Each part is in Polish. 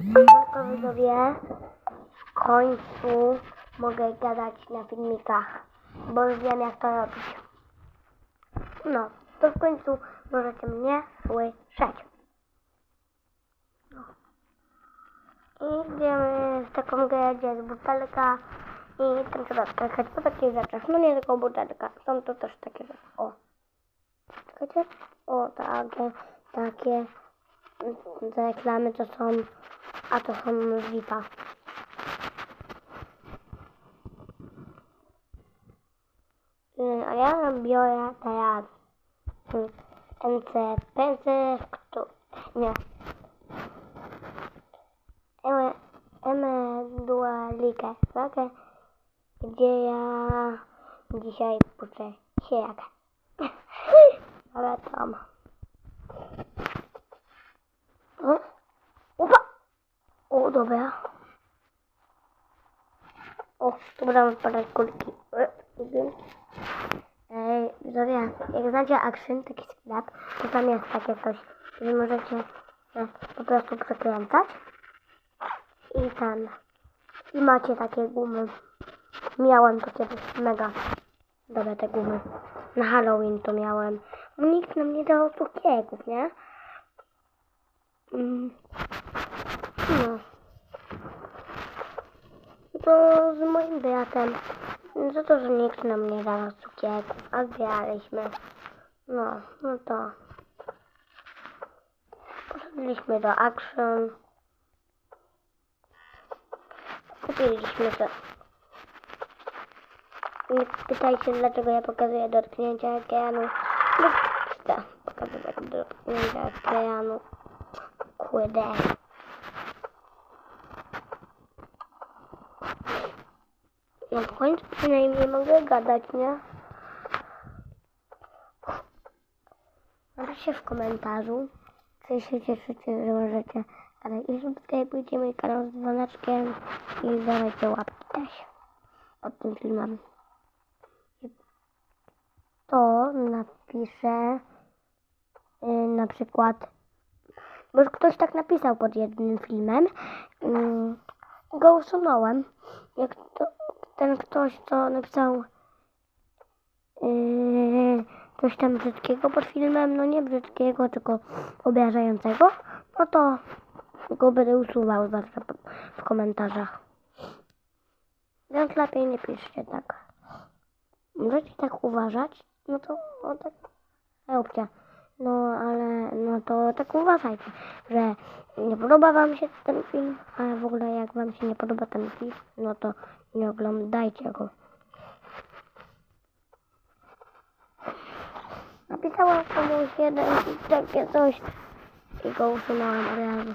Tylko widzowie, w końcu mogę gadać na filmikach, bo już wiem jak to robić. No, to w końcu możecie mnie słyszeć. No. I idziemy w taką grę, gdzie jest butelka i tam trzeba skakać po takich rzeczach. No nie tylko butelka, są to też takie rzeczy. O. Czekajcie. O, takie, takie reklamy to są, a to są VIP-a. Y, A ja biorę teraz y, NCPZ, kto, nie, Eme, Eme Dualikę, tak? Gdzie ja dzisiaj puszczę siejakę. Ale tam. Upa! O, dobra. O, tu będą spadać kulki. E. Ej, widzowie, jak znacie Action, taki sklep, to tam jest takie coś, że możecie po prostu przekręcać i ten, i macie takie gumy. Miałem to kiedyś, mega dobre te gumy. Na Halloween to miałem. Nikt nam nie dał cukierków, nie? Mm. No. To z moim bratem. Za to, że nikt nam nie dał cukierków, a zbieraliśmy. No, no to. Poszedliśmy do Action. Kupiliśmy to. Nie pytajcie, dlaczego ja pokazuję dotknięcia okeanu. No, chcę pokazywać dotknięcia okeanu. Kurde. W końcu przynajmniej mogę gadać, nie? Napiszcie w komentarzu, czy się cieszycie, że możecie gadać. I subskrybujcie mój kanał z dzwoneczkiem i dawajcie łapki też pod tym filmem. To napiszę y, na przykład, bo już ktoś tak napisał pod jednym filmem, y, go usunąłem. Jak to, ten ktoś, co napisał yy, coś tam brzydkiego pod filmem, no nie brzydkiego, tylko obrażającego, no to go będę usuwał zawsze w komentarzach. Więc lepiej nie piszcie tak. Możecie tak uważać, no to no tak róbcie. No ale no to tak uważajcie, że nie podoba wam się ten film, a w ogóle jak wam się nie podoba ten film, no to nie oglądajcie go. Napisałam komuś jeden takie coś i go usunąłem od razu.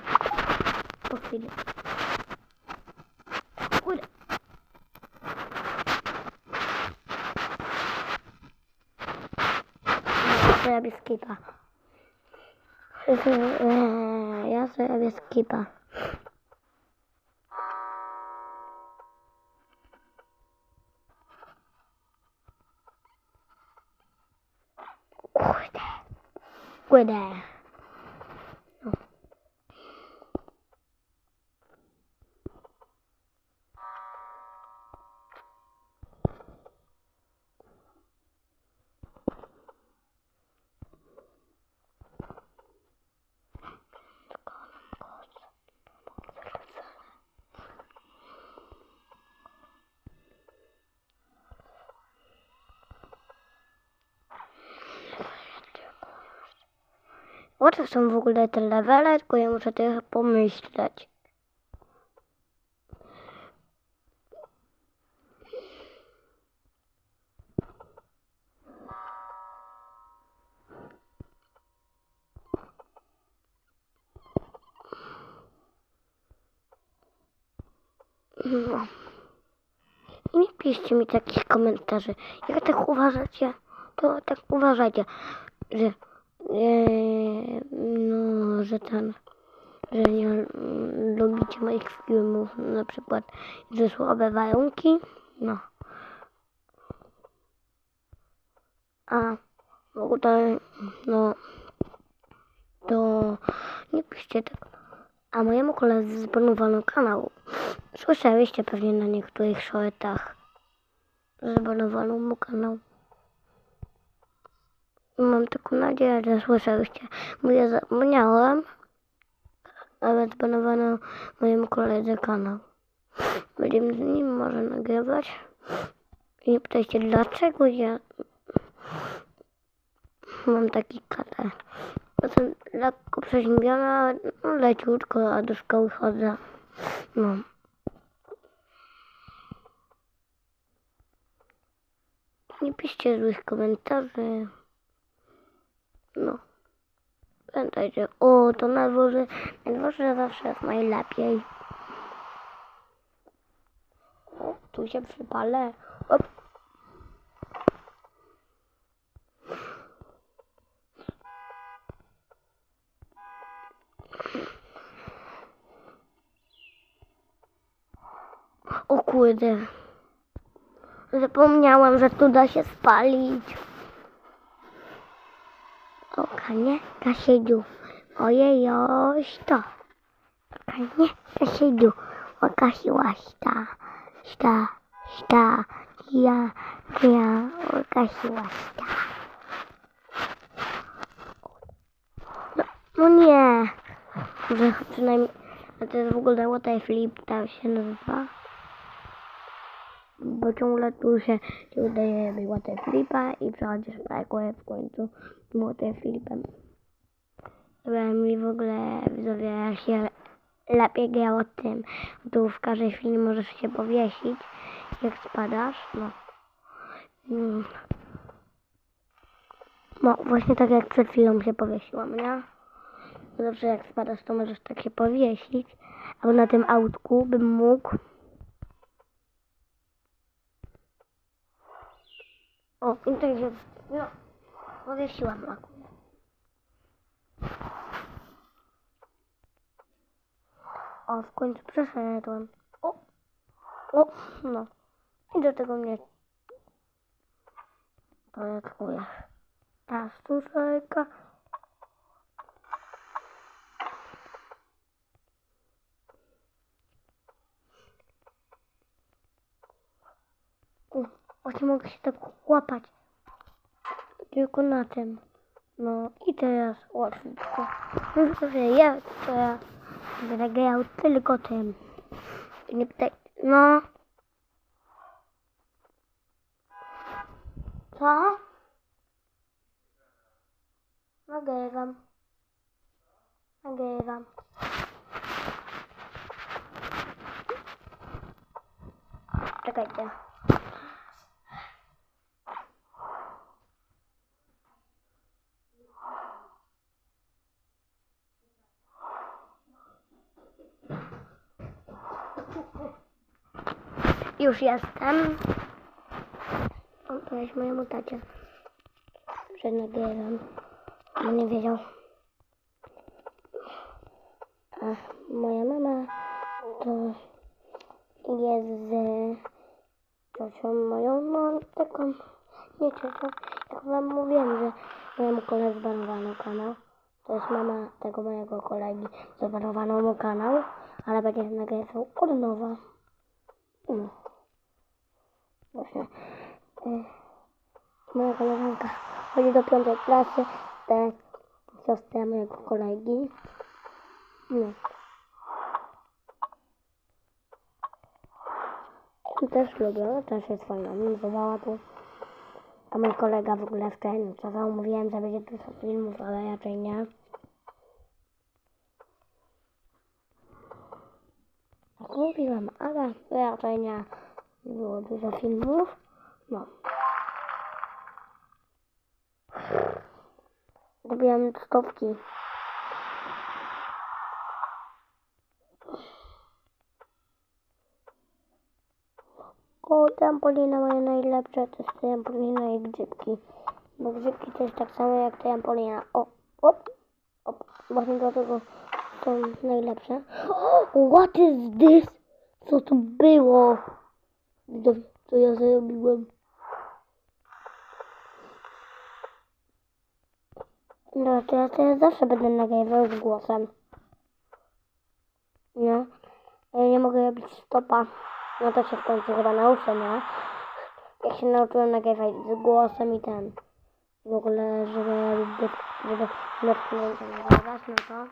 Po chwili. Kurde. Ja sobie skipa. Ja sobie skipa. Kurde. No. O co są w ogóle te levele? Tylko ja muszę trochę pomyśleć. No. I nie piszcie mi takich komentarzy. Jak tak uważacie, to tak uważajcie, że Eee, no, że ten, że nie lubicie moich filmów, na przykład, że słabe warunki, no. A w ogóle, no, to nie piszcie tak. A mojemu koledze zbanowano kanał. Słyszeliście pewnie na niektórych shortach. Zbanowano mu kanał. Mam taką nadzieję, że słyszeliście. Bo ja zapomniałem, ale zbanowano mojemu koledze kanał. Będziemy z nim może nagrywać. I nie pytajcie, dlaczego ja mam taki kanał. Jestem lekko przeziębiona, no, leciutko, a do szkoły chodzę. No. Nie piszcie złych komentarzy. No. Pamiętajcie, o, to na dworze, na dworze zawsze jest najlepiej. O, tu się przypalę. Op. O kurde. Zapomniałam, że tu da się spalić. O, Kanie, Kasiedziu. Ojej, oś to. Kanie, Kasiedziu. O, Kasiła, sta. Sta, sta. Ja, ja, o, Kasiła, sta. No, no nie. Przynajmniej, a to jest w ogóle Water Flip, tak się nazywa bo ciągle tu się nie udaje mi Flipa i przechodzisz parkour w końcu Water Flipem. Żeby mi w ogóle widzowie się lepiej grało tym. Tu w każdej chwili możesz się powiesić, jak spadasz, no. Mm. No, właśnie tak jak przed chwilą się powiesiłam, nie? Zawsze jak spadasz, to możesz tak się powiesić. Albo na tym autku bym mógł O, i to idzie. No, powiesiłam akurat. O, w końcu przeszedłem. O, o, no. I do tego mnie projektuje. Ta stuszejka. O, Właśnie mogę się tak łapać. Tylko na tym. No i teraz łatwiutko. No że ja to ja będę grał tylko tym. Nie pytaj. No. Co? Nagrywam. Nagrywam. Czekajcie. Już jestem. O, to jest mojemu tacie. Że nagrywam. On nie wiedział. A moja mama to jest z ciocią moją, no taką, nie ciocią. Jak wam mówiłem, że mojemu koledze zbanowano kanał. To jest mama tego mojego kolegi, zabanowano mu kanał, ale będzie nagrywał od nowa. No. Właśnie. Moja koleżanka chodzi do piątej klasy, te siostra mojego kolegi. No. I też lubię, też jest fajna, wylądowała tu. A mój kolega w ogóle w ten, co wam mówiłem, że będzie dużo filmów, ale raczej nie. Jak mówiłem, ale raczej nie było dużo filmów. No. Robiłem stopki. O, trampolina moja najlepsza to jest trampolina i grzybki. Bo grzybki to jest tak samo jak trampolina. O, op, op. Właśnie do tego są najlepsze. What is this? Co to było? Widzowie, co ja zrobiłem? No, to ja teraz zawsze będę nagrywał z głosem. Nie. Ja nie mogę robić stopa. No to się w końcu chyba nauczę, nie? Jak się nauczyłem nagrywać z głosem i ten. W ogóle, żeby, żeby dotknięcie nagrywać, no to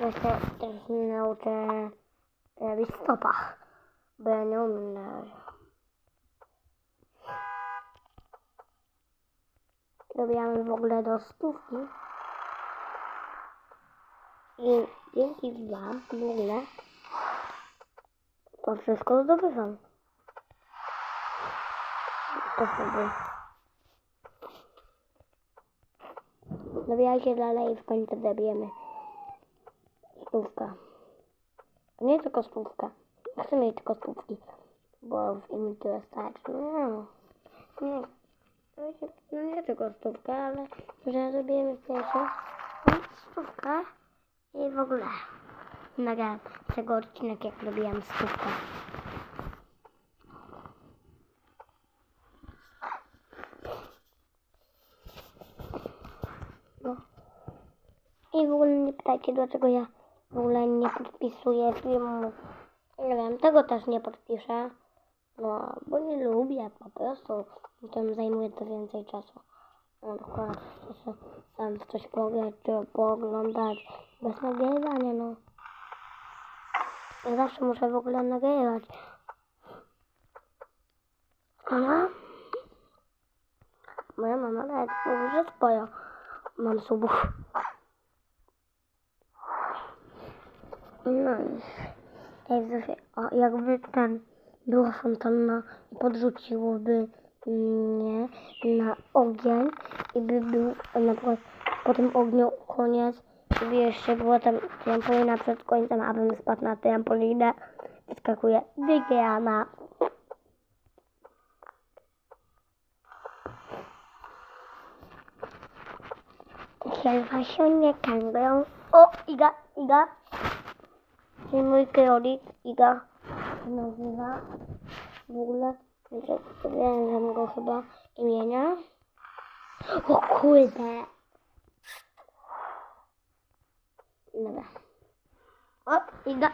właśnie też się nauczę robić stopa. Bo ja nie umiem na razie. Robiłam w ogóle do stówki. I dzięki wam w ogóle to wszystko zdobywam. To sobie. Dobijajcie dalej i w końcu dobijemy stówkę. Nie tylko stówkę. Chcę mieć tylko stówki. Bo w innym tyle. No. Nie. No nie tylko stówkę, ale że zrobimy pierwsze stówkę i w ogóle nagrałem tego odcinek jak robiłam stówkę. No. I w ogóle nie pytajcie dlaczego ja w ogóle nie podpisuję filmu. Nie wiem, tego też nie podpiszę. No, bo nie lubię po prostu. Potem zajmuje to więcej czasu. Na przykład w coś pograć czy pooglądać. Bez nagrywania, no. Ja zawsze muszę w ogóle nagrywać. Mama? Moja mama nawet mówi, że sporo mam subów. Zofia, a jakby ten była fontanna i podrzuciłoby mnie na ogień i by był na przykład po tym ogniu koniec i by jeszcze była tam trampolina przed końcem, abym spadł na trampolinę wyskakuje wygrana. Chyba się nie kędą. O, Iga, Iga. Czyli mój królik Iga nazywa. W ogóle wiem go chyba imienia. O kurde. Dobra. O, Iga.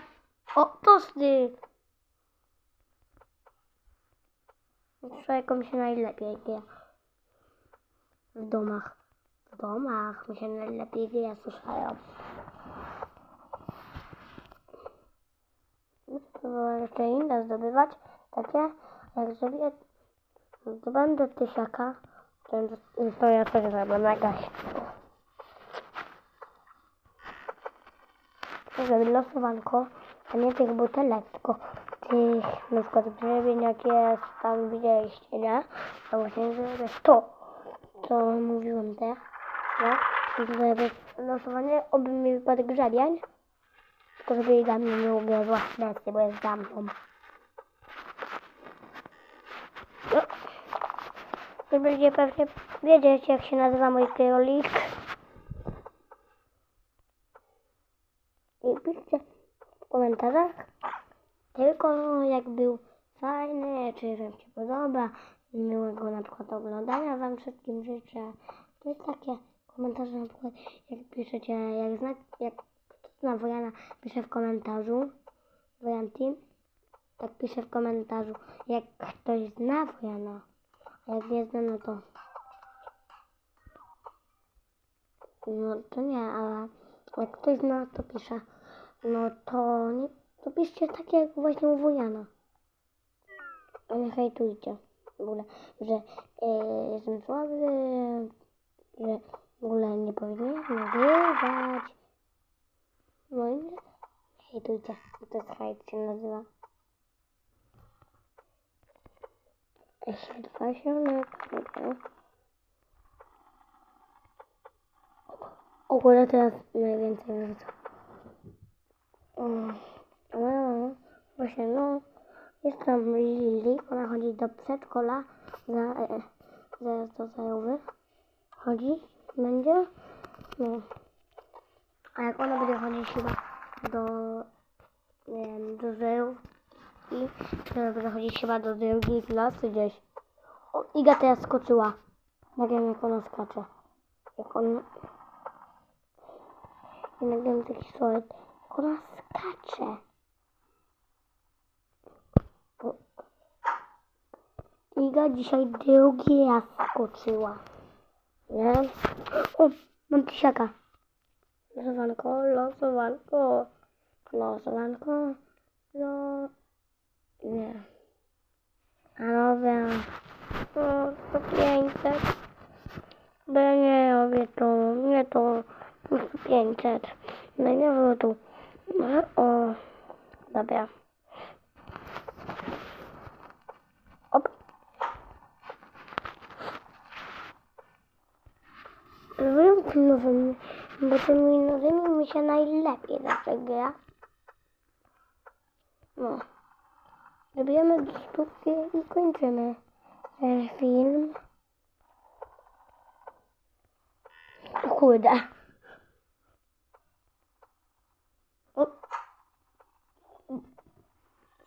O, tosty. Człowiekom się najlepiej gra. W domach. W domach mi się najlepiej gra, słyszałem. Jeszcze inne zdobywać, takie jak zrobię, zdobędę tysiaka, to, to ja też zrobię mega Żeby losowanko, a nie tych butelek, tylko tych na przykład grzebień jak jest, tam widzieliście, nie? To właśnie zrobię to, co mówiłem też, nie? Zrobię losowanie, oby mi wypadł grzebień, tylko żeby jej mnie nie ubiegła plecy, bo jest zamką. No. Wy będziecie pewnie wiedzieć, jak się nazywa mój królik. I piszcie w komentarzach tylko jak był fajny, czy wam się podoba. Miłego na przykład oglądania wam wszystkim życzę. To jest takie komentarze na przykład jak piszecie, jak zna, jak zna Wojana, pisze w komentarzu. Wojan Team. Tak pisze w komentarzu. Jak ktoś zna Wojana, a jak nie zna, no to no to nie, ale jak ktoś zna, to pisze. No to nie, to piszcie tak jak właśnie u Wojana. A nie hejtujcie w ogóle, że e, jestem słaby, że w ogóle nie powinienem nagrywać. No nie hejtujcie, to jest hejt się nazywa. Jeśli dwa się nie W ogóle teraz najwięcej wyrzucam. Mm, moja mama właśnie, no, jest tam Lili, ona chodzi do przedszkola, za, e, zaraz do zajowy chodzi, będzie, no. A jak ona będzie chodzić chyba do, nie wiem, do zerów i to będzie chodzić chyba do drugiej klasy gdzieś. O, Iga teraz skoczyła. Nie wiem jak ona skacze. Jak on... I nagrałem taki słoik. Ona skacze. Iga dzisiaj drugi raz skoczyła. Nie? O, mam tysiaka. Losowanko, losowanko, losowanko, lo... Nie. A nowe... O, to 500. Bo ja nie robię to, nie to, po prostu 500. No nie było tu. No, o, dobra. Op. Zrobiłem nowymi, bo tymi nowymi mi się najlepiej zawsze gra. No. Robimy stówki i kończymy ten film. Kurde. O.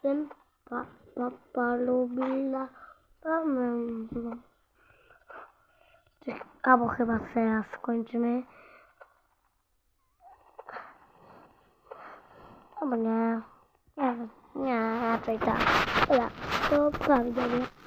Sympa, papa, lubila, pamem. Albo chyba teraz skończymy. Albo nie. Nie, nie, raczej tak. Dobra, to prawidłowo.